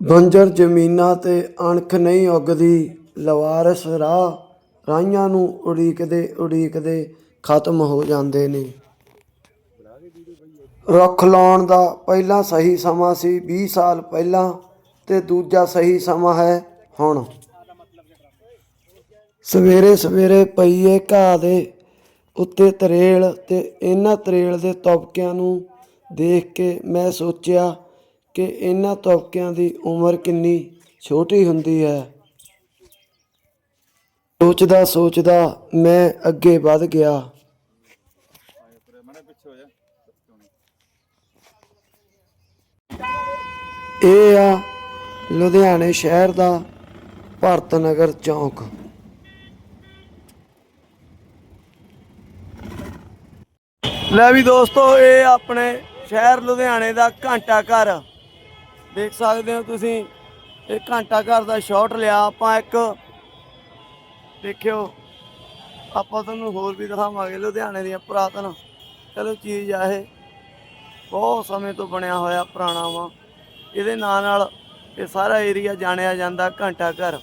ਬੰਜਰ ਜ਼ਮੀਨਾਂ ਤੇ ਅਣਖ ਨਹੀਂ ਉੱਗਦੀ, ਲਵਾਰਸ ਰਾਹ ਰਾਈਆਂ ਨੂੰ ਉਡੀਕਦੇ ਉਡੀਕਦੇ ਖਤਮ ਹੋ ਜਾਂਦੇ ਨੇ। ਰੁੱਖ ਲਾਉਣ ਦਾ ਪਹਿਲਾ ਸਹੀ ਸਮਾਂ ਸੀ 20 ਸਾਲ ਪਹਿਲਾਂ ਤੇ ਦੂਜਾ ਸਹੀ ਸਮਾਂ ਹੈ ਹੁਣ। ਸਵੇਰੇ ਸਵੇਰੇ ਪਈਏ ਘਾਹ ਦੇ ਉੱਤੇ ਤਰੇਲ ਤੇ ਇਹਨਾਂ ਤਰੇਲ ਦੇ ਤਬਕਿਆਂ ਨੂੰ ਦੇਖ ਕੇ ਮੈਂ ਸੋਚਿਆ ਕਿ ਇਹਨਾਂ ਤਬਕਿਆਂ ਦੀ ਉਮਰ ਕਿੰਨੀ ਛੋਟੀ ਹੁੰਦੀ ਹੈ? ਸੋਚਦਾ ਸੋਚਦਾ ਮੈਂ ਅੱਗੇ ਵੱਧ ਗਿਆ। ਇਹ ਆ ਲੁਧਿਆਣੇ ਸ਼ਹਿਰ ਦਾ ਭਰਤ ਨਗਰ ਚੌਂਕ। ਲੈ ਵੀ ਦੋਸਤੋ, ਇਹ ਆਪਣੇ ਸ਼ਹਿਰ ਲੁਧਿਆਣੇ ਦਾ ਘੰਟਾ ਘਰ। ਦੇਖ ਸਕਦੇ ਹੋ ਤੁਸੀਂ ਇਹ ਘੰਟਾ ਘਰ ਦਾ ਸ਼ਾਟ ਲਿਆ, ਆਪਾਂ ਇੱਕ ਦੇਖਿਓ, ਆਪਾਂ ਤੁਹਾਨੂੰ ਹੋਰ ਵੀ ਦਿਖਾਵਾਂਗੇ ਲੁਧਿਆਣੇ ਦੀਆਂ ਪੁਰਾਤਨ, ਚਲੋ ਚੀਜ਼ ਆ ਇਹ। ਬਹੁਤ ਸਮੇਂ ਤੋਂ ਬਣਿਆ ਹੋਇਆ ਪੁਰਾਣਾ ਵਾ। ਇਹਦੇ ਨਾਂ ਨਾਲ ਇਹ ਸਾਰਾ ਏਰੀਆ ਜਾਣਿਆ ਜਾਂਦਾ ਘੰਟਾ ਘਰ।